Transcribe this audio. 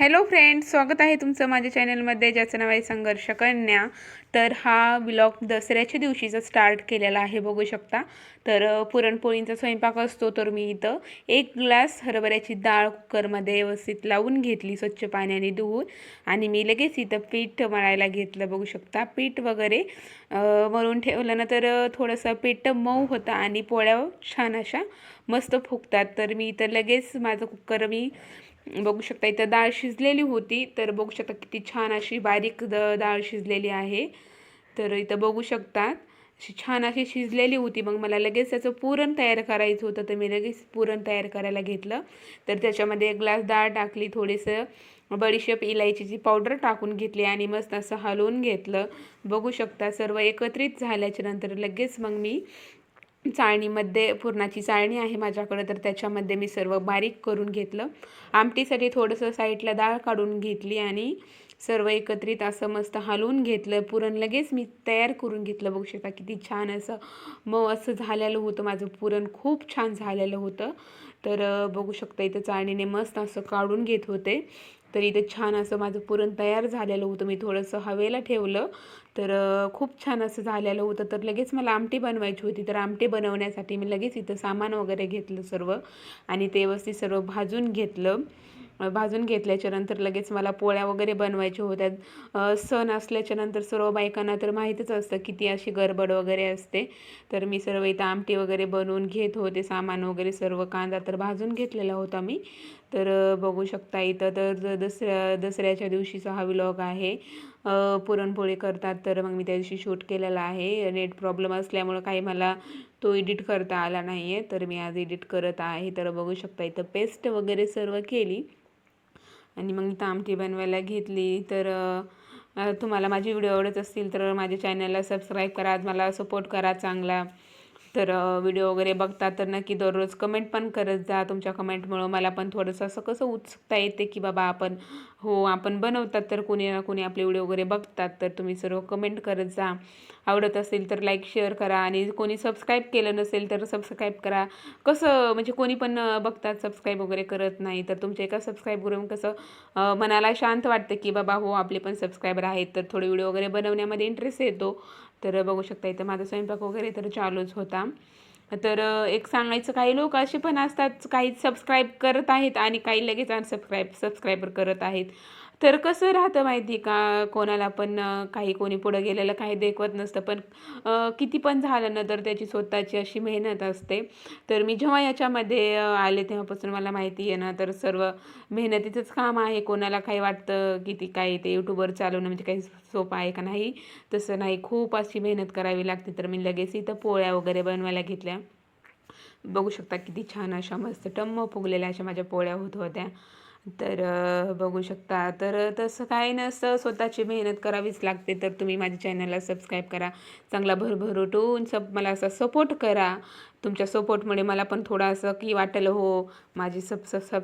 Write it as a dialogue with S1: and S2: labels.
S1: Hello friends स्वागत आहे तुमचं माझ्या चॅनलमध्ये ज्याचं नाव आहे संघर्ष कन्या. तर हा ब्लॉग दसऱ्याच्या दिवशीचा स्टार्ट केलेला आहे बघू शकता. तर पुरणपोळींचा स्वयंपाक असतो तर मी इथं एक ग्लास हरभऱ्याची डाळ कुकरमध्ये व्यवस्थित लावून घेतली स्वच्छ पाण्याने धुवून. आणि मी लगेच इथं पीठ मळायला घेतलं बघू शकता. पीठ वगैरे मळून ठेवलं ना तर थोडंसं पीठ मऊ होतं आणि पोळ्या छान अशा मस्त फुगतात. तर मी इथं लगेच माझं कुकर मी बघू शकता इथं डाळ शिजलेली होती. तर बघू शकता किती छान अशी बारीक द डाळ शिजलेली आहे. तर इथं बघू शकतात अशी छान अशी शिजलेली होती. मग मला लगेच त्याचं पुरण तयार करायचं होतं तर मी लगेच पुरण तयार करायला घेतलं. तर त्याच्यामध्ये एक ग्लास डाळ टाकली थोडीसं बडीशेप इलायचीची पावडर टाकून घेतली आणि मस्त असं हलवून घेतलं. बघू शकता सर्व एकत्रित झाल्याच्यानंतर लगेच मग मी चाळणीमध्ये पुरणाची चाळणी आहे माझ्याकडं तर त्याच्यामध्ये मी सर्व बारीक करून घेतलं. आमटीसाठी थोडंसं साईडला डाळ काढून घेतली आणि सर्व एकत्रित असं मस्त हलवून घेतलं. पुरण लगेच मी तयार करून घेतलं. बघू शकता किती छान असं मग असं झालेलं होतं माझं पुरण. खूप छान झालेलं होतं. तर बघू शकता इथं चाळणीने मस्त असं काढून घेत होते. तर इथं छान असं माझं पुरण तयार झालेलं होतं. मी थोडंसं हवेला ठेवलं. तर खूप छान असं झालेलं होतं. तर लगेच मला आमटी बनवायची होती. तर आमटी बनवण्यासाठी मी लगेच इथं सामान वगैरे घेतलं सर्व. आणि ते व्यवस्थित सर्व भाजून घेतलं. भाजून घेतल्याच्या नंतर लगेच मला पोळ्या वगैरे बनवायच्या होत्या. सण असल्याच्या नंतर सर्व बायकांना तर माहीतच असतं किती अशी गडबड वगैरे असते. तर मी सर्व इथं आमटी वगैरे बनवून घेत होते सामान वगैरे सर्व कांदा तर भाजून घेतलेला होता मी. तर बघू शकता इथं तर दसऱ्या दसऱ्याच्या दिवशीचा हा व्लॉग आहे. पुरणपोळी करतात तर मग मी त्या दिवशी शूट केलेला आहे. नेट प्रॉब्लेम असल्यामुळं काही मला तो एडिट करता आला नाही आहे तर मी आज एडिट करत आहे. तर बघू शकता इथं पेस्ट वगैरे सर्व केली. आणि मग इथं आमटी बनवायला घेतली. तर तुम्हाला माझे व्हिडिओ आवडत असतील तर माझ्या चॅनलला सबस्क्राईब करा. मला सपोर्ट करा चांगला. तर व्हिडिओ वगैरे बघता तर नक्की दररोज कमेंट पण करत जा. तुमच्या कमेंटमुळं मला पण थोडंसं असं कसं उत्सुकता येते की बाबा आपण हो आपण बनवतात तर कोणी ना कोणी आपले व्हिडिओ वगैरे बघतात. तर तुम्ही सर्व कमेंट करत जा. आवडत असेल तर लाईक शेअर करा. आणि कोणी सबस्क्राईब केलं नसेल तर सबस्क्राईब करा. कसं म्हणजे कोणी पण बघतात सबस्क्राईब वगैरे करत नाही. तर तुमच्या एका सबस्क्राईब करून कसं मनाला शांत वाटतं की बाबा हो आपले पण सबस्क्रायबर आहेत. तर थोडे व्हिडिओ वगैरे बनवण्यामध्ये इंटरेस्ट येतो. तर बघू शकता इथं माझा स्वयंपाक वगैरे तर चालूच होता. तर एक सांगायचं काही लोक असे पण असतात काही सबस्क्राईब करत आहेत आणि काही लगेच अनसबस्क्राईब सबस्क्रायबर करत आहेत. तर कसं राहतं माहिती का? कोणाला पण काही कोणी पुढं गेलेलं काही देखवत नसतं. पण किती पण झालं ना तर त्याची स्वतःची अशी मेहनत असते. तर मी जेव्हा याच्यामध्ये आले तेव्हापासून मला माहिती आहे ना तर सर्व मेहनतीचंच काम आहे. कोणाला काही वाटतं की ती काय ते यूट्यूबवर चालवणं म्हणजे काही सोपं आहे का नाही तसं नाही. खूप अशी मेहनत करावी लागते. तर मी लगेच इथं पोळ्या वगैरे बनवायला घेतल्या. बघू शकता किती छान अशा मस्त टम्म फुगलेल्या अशा माझ्या पोळ्या होत होत्या. तर बघू शकता. तर तसं काही नसतं. स्वतःची मेहनत करावीच लागते. तर तुम्ही माझ्या चॅनलला सबस्क्राईब करा. चांगला भरभरोटून सब मला असा सपोर्ट करा. तुमच्या सपोर्टमुळे मला पण थोडं असं की वाटेल हो माझी सब सब सबस्क्राईब